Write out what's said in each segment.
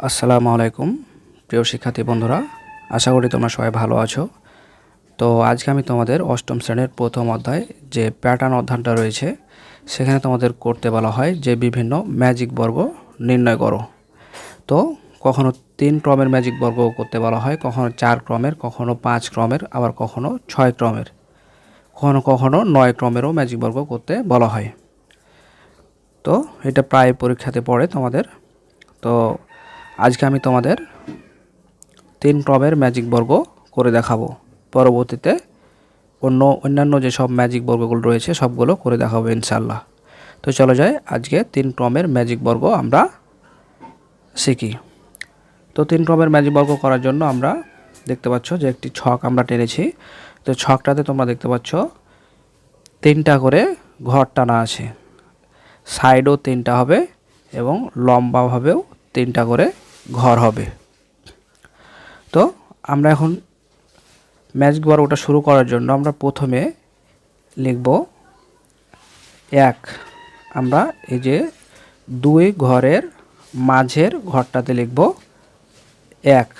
আসসালামু আলাইকুম, প্রিয় শিক্ষার্থী বন্ধুরা। আশা করি তোমরা সবাই ভালো আছো। তো আজকে আমি তোমাদের অষ্টম শ্রেণির প্রথম অধ্যায় যে প্যাটার্ন অধ্যায়টা রয়েছে, সেখানে তোমাদের করতে বলা হয় যে বিভিন্ন ম্যাজিক বর্গ নির্ণয় করো। তো কখনো তিন ক্রমের ম্যাজিক বর্গ করতে বলা হয়, কখনো চার ক্রমের, কখনো পাঁচ ক্রমের, আবার কখনো ছয় ক্রমের। কখনো কখনো নয় ক্রমেরও ম্যাজিক বর্গ করতে বলা হয়। তো এটা প্রায় পরীক্ষাতে পড়ে তোমাদের। তো আজকে আমি তোমাদের তিন ক্রমের ম্যাজিক বর্গ করে দেখাবো। পরবর্তীতে অন্য, অন্যান্য যেসব ম্যাজিক বর্গগুলো রয়েছে, সবগুলো করে দেখাবো ইনশাল্লাহ তো চলো যাই, আজকে তিন ক্রমের ম্যাজিক বর্গ আমরা শিখি। তো তিন ক্রমের ম্যাজিক বর্গ করার জন্য আমরা দেখতে পাচ্ছ যে একটি ছক আমরা টেনেছি। তো ছকটাতে তোমরা দেখতে পাচ্ছ তিনটা করে ঘর টানা আছে। সাইডও তিনটা হবে এবং লম্বাভাবেও তিনটা করে ঘর হবে। তো আমরা এখন ম্যাজিক বর্গটা শুরু করার জন্য আমরা প্রথমে লিখব এক। আমরা এই যে দুই ঘরের মাঝের ঘরটাতে লিখব এক।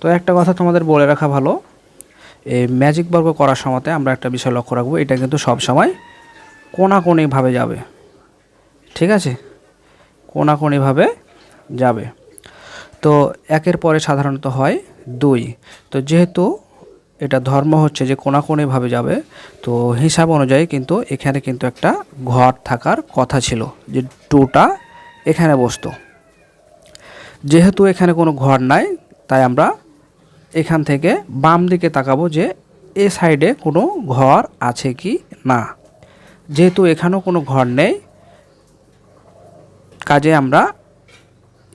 তো একটা কথা তোমাদের বলে রাখা ভালো এই ম্যাজিক বর্গ করার সময়তে আমরা একটা বিষয় লক্ষ্য রাখব, এটা কিন্তু সব সময় কোনাকোনিভাবে যাবে। ঠিক আছে? কোনাকোনিভাবে যাবে। তো একের পরে সাধারণত হয় দুই। তো যেহেতু এটা ধর্ম হচ্ছে যে কোনাকোনিভাবে যাবে, তো হিসাব অনুযায়ী কিন্তু এখানে কিন্তু একটা ঘর থাকার কথা ছিল যে টুটা এখানে বসতো। যেহেতু এখানে কোনো ঘর নাই, তাই আমরা এখান থেকে বাম দিকে তাকাবো যে এ সাইডে কোনো ঘর আছে কি না। যেহেতু এখানেও কোনো ঘর নেই কাজে আমরা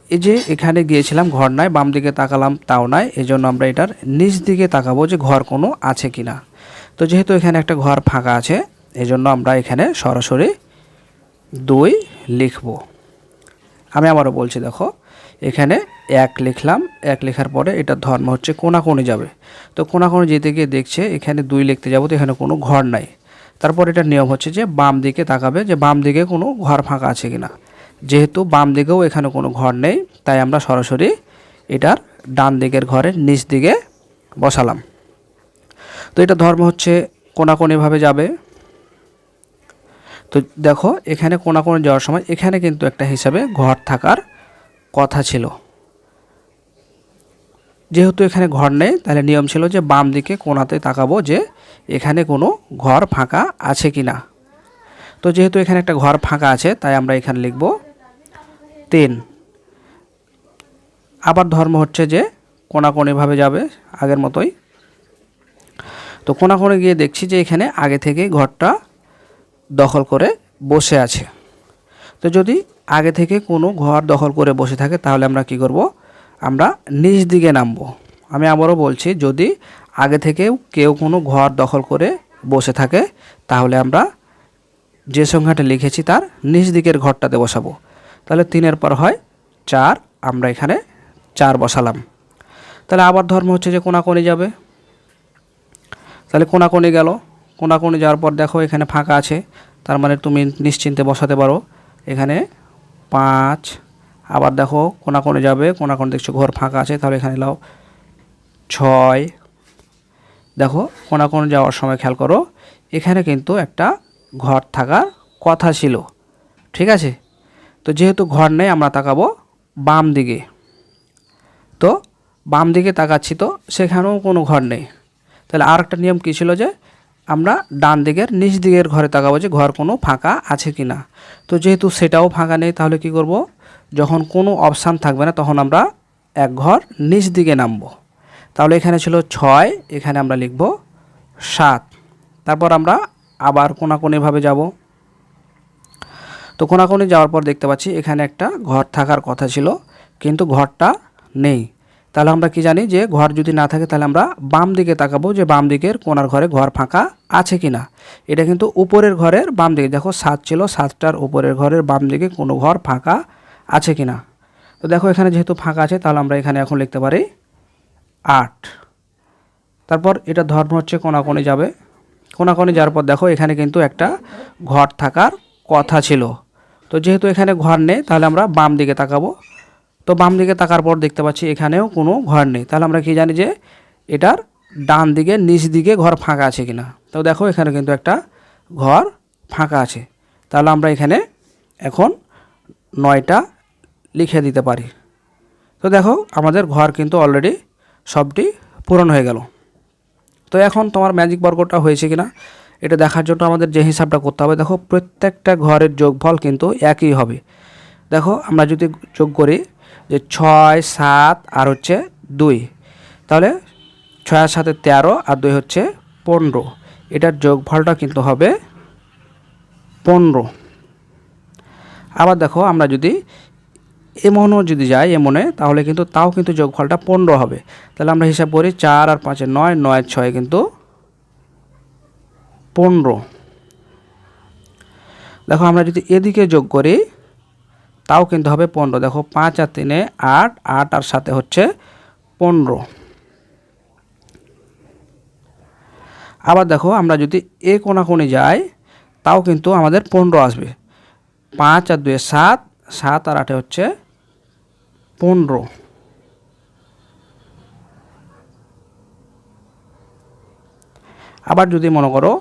এই যে এখানে গিয়েছিলাম, ঘর নাই, বাম দিকে তাকালাম, তাও নাই জন্য আমরা এটার নিচ দিকে তাকাবো যে ঘর কোনো আছে কি না তো যেহেতু এখানে একটা ঘর ফাঁকা আছে এই জন্য আমরা এখানে সরাসরি দুই লিখব। আমি আবারও বলছি, দেখো, এখানে এক লিখলাম, এক লেখার পরে এটার ধর্ম হচ্ছে কোনাকোণে যাবে। তো কোনাকোণে যেতে গিয়ে দেখছে এখানে দুই লিখতে যাব, তো এখানে কোনো ঘর নাই। তারপর এটার নিয়ম হচ্ছে যে বাম দিকে তাকাবে যে বাম দিকে কোনো ঘর ফাঁকা আছে কিনা। যেহেতু বাম দিকেও এখানে কোনো ঘর নেই, তাই আমরা সরাসরি এটার ডান দিকের ঘরের নিচ দিকে বসালাম। তো এটা ধর্ম হচ্ছে কোনাকোনিভাবে যাবে। তো দেখো, এখানে কোনাকোণে যাওয়ার সময় এখানে কিন্তু একটা হিসাবে ঘর থাকার কথা ছিল। যেহেতু এখানে ঘর নেই, তাহলে নিয়ম ছিল যে বাম দিকে কোনাতে তাকাবো যে এখানে কোনো ঘর ফাঁকা আছে কি না তো যেহেতু এখানে একটা ঘর ফাঁকা আছে, তাই আমরা এখানে লিখব তিন। আবার ধর্ম হচ্ছে যে কোনাকোনিভাবে যাবে আগের মতোই। তো কোনাকোণে গিয়ে দেখছি যে এখানে আগে থেকে ঘরটা দখল করে বসে আছে। তো যদি আগে থেকে কোনো ঘর দখল করে বসে থাকে, তাহলে আমরা কি করব? আমরা নিচ দিকে নামবো। আমি আবারও বলছি, যদি আগে থেকেও কেউ কোনো ঘর দখল করে বসে থাকে, তাহলে আমরা যে সংখ্যাটা লিখেছি তার নিচ দিকের ঘরটাতে বসাবো। তাহলে তিনের পর হয় চার, আমরা এখানে চার বসালাম। তাহলে আবার ধর্ম হচ্ছে যে কোনাকোনি যাবে। তাহলে কোনাকোনি গেল। কোনাকোনি যাওয়ার পর দেখো এখানে ফাঁকা আছে। তার মানে তুমি নিশ্চিন্তে বসাতে পারো। এখানে পাঁচ, আবার দেখো কোনাকোণে যাবে। কোনাকোণে দেখছ ঘর ফাঁকা আছে, তাহলে এখানে লাও ছয়। দেখো কোনাকোণে যাওয়ার সময় খেয়াল করো, এখানে কিন্তু একটা ঘর থাকার কথা ছিল। ঠিক আছে? তো যেহেতু ঘর নেই, আমরা তাকাবো বাম দিকে। তো বাম দিকে তাকাচ্ছি তো, সেখানেও কোনো ঘর নেই। তাহলে আর একটা নিয়ম কী ছিল যে, আমরা ডান দিকের নিচ দিকের ঘরে তাকাবো যে ঘর কোনো ফাঁকা আছে কি না তো যেহেতু সেটাও ফাঁকা নেই, তাহলে কি করব? যখন কোনো অপশান থাকবে না, তখন আমরা এক ঘর নিচ দিকে নামবো। তাহলে এখানে ছিল ছয়, এখানে আমরা লিখব সাত। তারপর আমরা আবার কোনাকোনিভাবে যাব। তো কোনাকোনি যাওয়ার পর দেখতে পাচ্ছি এখানে একটা ঘর থাকার কথা ছিল, কিন্তু ঘরটা নেই। তাহলে আমরা কি জানি যে ঘর যদি না থাকে তাহলে আমরা বাম দিকে তাকাবো যে বাম দিকের কোনার ঘরে ঘর ফাঁকা আছে কি না এটা কিন্তু উপরের ঘরের বাম দিকে, দেখো সাত ছিল সাতটার উপরের ঘরের বাম দিকে কোনো ঘর ফাঁকা আছে কি না তো দেখো এখানে যেহেতু ফাঁকা আছে, তাহলে আমরা এখানে এখন লিখতে পারি আট। তারপর এটা ধর্ম হচ্ছে কোনাকোনি যাবে। কোনাকোনি যাওয়ার পর দেখো এখানে কিন্তু একটা ঘর থাকার কথা ছিল। তো যেহেতু এখানে ঘর নেই, তাহলে আমরা বাম দিকে তাকাবো। তো বাম দিকে তাকার পর দেখতে পাচ্ছি এখানেও কোনো ঘর নেই। তাহলে আমরা কি জানি যে এটার ডান দিকে, নিচ দিকে ঘর ফাঁকা আছে কিনা। তো দেখো এখানে কিন্তু একটা ঘর ফাঁকা আছে। তাহলে আমরা এখানে এখন নয়টা লিখে দিতে পারি। তো দেখো আমাদের ঘর কিন্তু অলরেডি সবটি পূরণ হয়ে গেল। তো এখন তোমার ম্যাজিক বর্গটা হয়েছে কিনা? এটা দেখার জন্য আমাদের যে হিসাবটা করতে হবে, দেখো প্রত্যেকটা ঘরের যোগফল কিন্তু একই হবে। দেখো আমরা যদি যোগ করি যে ছয়, সাত আর হচ্ছে দুই, তাহলে ছয় আর সাথে তেরো আর দুই হচ্ছে পনেরো। এটার যোগফলটা কিন্তু হবে পনেরো। আবার দেখো আমরা যদি এমনও যদি যাই এমনে, তাহলে কিন্তু তাও কিন্তু যোগফলটা পনেরো হবে। তাহলে আমরা হিসাব করি চার আর পাঁচে নয় নয় ছয় কিন্তু পনেরো। দেখো আমরা যদি এদিকে যোগ করি, তাও কিন্তু হবে পনেরো। দেখো পাঁচ আর তিনে আট আট আর সাথে হচ্ছে পনেরো। আবার দেখো আমরা যদি এ কোণাকুনি যাই, তাও কিন্তু আমাদের পনেরো আসবে। পাঁচ আর দুয়ে সাত সাত আর আটে হচ্ছে পনেরো। আবার যদি মনে করো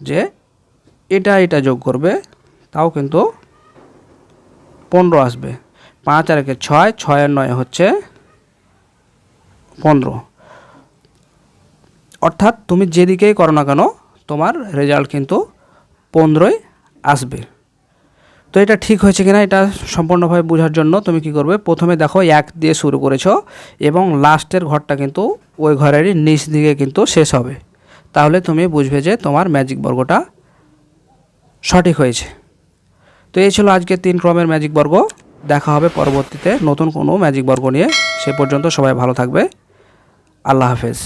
যে এটা এটা যোগ করবে, তাও কিন্তু পনেরো আসবে। পাঁচ আর একে ছয় ছয় আর নয় হচ্ছে পনেরো। অর্থাৎ তুমি যেদিকেই করো না কেন, তোমার রেজাল্ট কিন্তু পনেরোই আসবে। তো এটা ঠিক হয়েছে কিনা, এটা সম্পূর্ণভাবে বোঝার জন্য তুমি কি করবে, প্রথমে দেখো এক দিয়ে শুরু করেছ এবং লাস্টের ঘরটা কিন্তু ওই ঘরেরই নিচ দিকে কিন্তু শেষ হবে। তাহলে তুমি বুঝবে যে তোমার ম্যাজিক বর্গটা সঠিক হয়েছে। তো এই ছিল আজকে তিন ক্রমের ম্যাজিক বর্গ। দেখা হবে পরবর্তীতে নতুন কোনো ম্যাজিক বর্গ নিয়ে। সে পর্যন্ত সবাই ভালো থাকবে। আল্লাহ হাফেজ।